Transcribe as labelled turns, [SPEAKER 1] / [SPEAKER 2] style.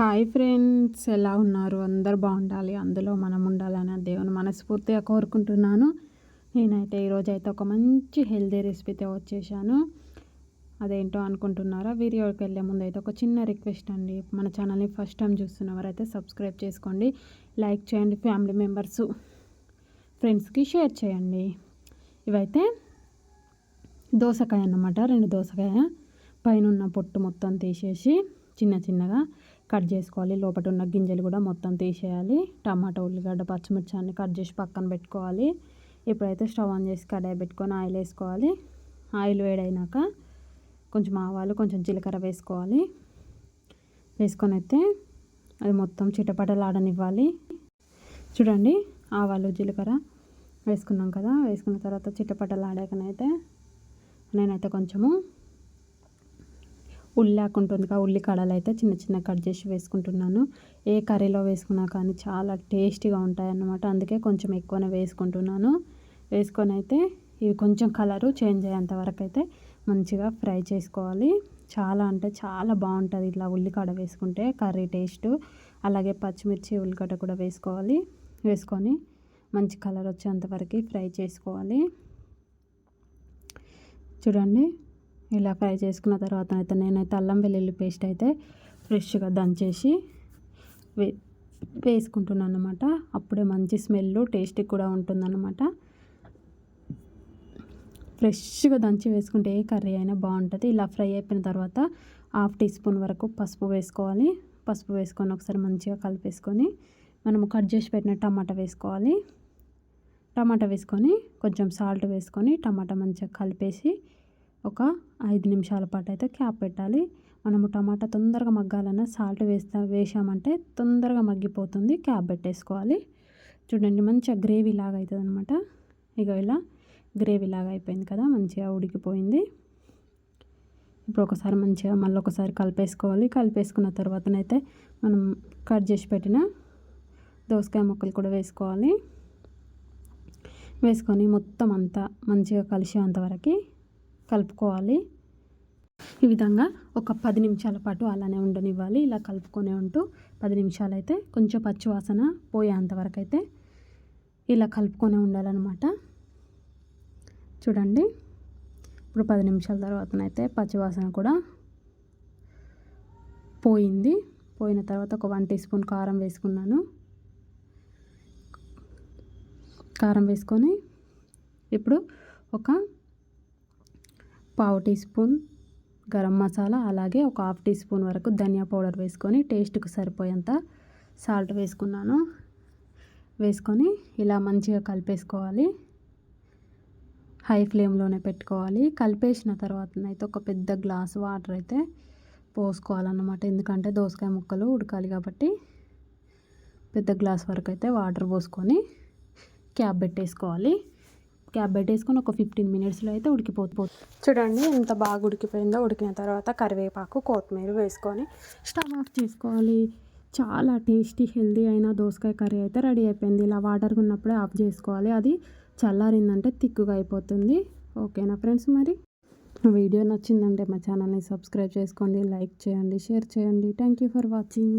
[SPEAKER 1] Hi friends ఎలా ఉన్నారు? అందరు బాగుండాలి అందులో మనం ఉండాలని దేవుని మనస్ఫూర్తిగా కోరుకుంటున్నాను. నేనైతే ఈరోజు అయితే ఒక మంచి హెల్దీ రెసిపీతో వచ్చేసాను. అదేంటో అనుకుంటున్నారా? వీడియోకి వెళ్ళే ముందు అయితే ఒక చిన్న రిక్వెస్ట్ అండి. మన ఛానల్ని ఫస్ట్ టైం చూస్తున్నవారైతే సబ్స్క్రైబ్ చేసుకోండి. లైక్ చేయండి ఫ్యామిలీ మెంబర్స్ ఫ్రెండ్స్కి షేర్ చేయండి. ఇవైతే దోసకాయ అన్నమాట రెండు దోసకాయ. పైన ఉన్న పొట్టు మొత్తం తీసేసి చిన్న చిన్నగా కట్ చేసుకోవాలి. లోపల ఉన్న గింజలు కూడా మొత్తం తీసేయాలి. టమాటా ఉల్లిగడ్డ పచ్చిమిర్చి అన్ని కట్ చేసి పక్కన పెట్టుకోవాలి. ఇప్పుడైతే స్టవ్ ఆన్ చేసి కడాయి పెట్టుకొని ఆయిల్ వేసుకోవాలి. ఆయిల్ వేడైనాక కొంచెం ఆవాలు కొంచెం జీలకర్ర వేసుకోవాలి. వేసుకొని అయితే అది మొత్తం చిటపటలాడనివ్వాలి. చూడండి ఆవాలు జీలకర్ర వేసుకున్నాం కదా. వేసుకున్న తర్వాత చిటపటలాడాకనైతే నేనైతే కొంచెము ఉల్లాకు ఉంటుంది కదా ఉల్లి కడలు అయితే చిన్న చిన్న కట్ చేసి వేసుకుంటున్నాను. ఏ కర్రీలో వేసుకున్నా కానీ చాలా టేస్టీగా ఉంటాయి అన్నమాట అందుకే కొంచెం ఎక్కువనే వేసుకుంటున్నాను. వేసుకొని అయితే ఇవి కొంచెం కలరు చేంజ్ అయ్యేంత వరకు అయితే మంచిగా ఫ్రై చేసుకోవాలి. చాలా అంటే చాలా బాగుంటుంది ఇట్లా ఉల్లికాడ వేసుకుంటే కర్రీ టేస్ట్. అలాగే పచ్చిమిర్చి ఉల్లిగడ్డ కూడా వేసుకోవాలి. వేసుకొని మంచి కలర్ వచ్చేంత వరకు ఫ్రై చేసుకోవాలి. చూడండి. ఇలా ఫ్రై చేసుకున్న తర్వాత అయితే నేనైతే అల్లం వెల్లుల్లి పేస్ట్ అయితే ఫ్రెష్గా దంచేసి వే వేసుకుంటున్నాను అనమాట అప్పుడే మంచి స్మెల్ టేస్టీ కూడా ఉంటుందన్నమాట. ఫ్రెష్గా దంచి వేసుకుంటే ఏ కర్రీ అయినా బాగుంటుంది. ఇలా ఫ్రై అయిపోయిన తర్వాత హాఫ్ టీ స్పూన్ వరకు పసుపు వేసుకోవాలి. పసుపు వేసుకొని ఒకసారి మంచిగా కలిపేసుకొని మనము కట్ చేసి పెట్టిన టమాటా వేసుకోవాలి. టమాటా వేసుకొని కొంచెం సాల్ట్ వేసుకొని టమాటా మంచిగా కలిపేసి ఒక ఐదు నిమిషాల పాటు అయితే క్యాప్ పెట్టాలి. మనము టమాటా తొందరగా మగ్గాలన్నా సాల్ట్ వేస్తా వేసామంటే తొందరగా మగ్గిపోతుంది. క్యాప్ పెట్టేసుకోవాలి. చూడండి మంచిగా గ్రేవీ లాగా అవుతుంది అనమాట ఇక ఇలా గ్రేవీ లాగా అయిపోయింది కదా మంచిగా ఉడికిపోయింది. ఇప్పుడు ఒకసారి మంచిగా మళ్ళీ ఒకసారి కలిపేసుకోవాలి. కలిపేసుకున్న తర్వాతనైతే మనం కట్ చేసి పెట్టిన దోసకాయ ముక్కలు కూడా వేసుకోవాలి. వేసుకొని మొత్తం అంతా మంచిగా కలిసేంతవరకు కలుపుకోవాలి. ఈ విధంగా ఒక పది నిమిషాల పాటు అలానే ఉండనివ్వాలి. ఇలా కలుపుకొని ఉంటూ పది నిమిషాలు అయితే కొంచెం పచ్చివాసన పోయేంతవరకు అయితే ఇలా కలుపుకొనే ఉండాలన్నమాట. చూడండి. ఇప్పుడు పది నిమిషాల తర్వాతనైతే పచ్చివాసన కూడా పోయింది. పోయిన తర్వాత ఒక వన్ టీ స్పూన్ కారం వేసుకున్నాను. కారం వేసుకొని ఇప్పుడు ఒక పావు టీ స్పూన్ గరం మసాలా అలాగే ఒక హాఫ్ టీ స్పూన్ వరకు ధనియా పౌడర్ వేసుకొని టేస్ట్కి సరిపోయేంత సాల్ట్ వేసుకున్నాను. వేసుకొని ఇలా మంచిగా కలిపేసుకోవాలి. హై ఫ్లేమ్లోనే పెట్టుకోవాలి. కలిపేసిన తర్వాతనైతే ఒక పెద్ద గ్లాస్ వాటర్ అయితే పోసుకోవాలన్నమాట. ఎందుకంటే దోసకాయ ముక్కలు ఉడకాలి కాబట్టి పెద్ద గ్లాస్ వరకు అయితే వాటర్ పోసుకొని క్యాప్ పెట్టేసుకోవాలి. క్యాప్ పెట్టేసుకొని ఒక ఫిఫ్టీన్ మినిట్స్లో అయితే ఉడికిపోతుంది చూడండి ఎంత బాగా ఉడికిపోయిందో ఉడికిన తర్వాత కరివేపాకు కొత్తిమీర వేసుకొని స్టవ్ ఆఫ్ చేసుకోవాలి. చాలా టేస్టీ హెల్దీ అయిన దోసకాయ కర్రీ అయితే రెడీ అయిపోయింది. ఇలా వాటర్గా ఉన్నప్పుడే ఆఫ్ చేసుకోవాలి. అది చల్లారిందంటే తిక్కుగా అయిపోతుంది. ఓకేనా ఫ్రెండ్స్ మరి? వీడియో నచ్చిందంటే మా ఛానల్ని సబ్స్క్రైబ్ చేసుకోండి లైక్ చేయండి షేర్ చేయండి. Thank you for watching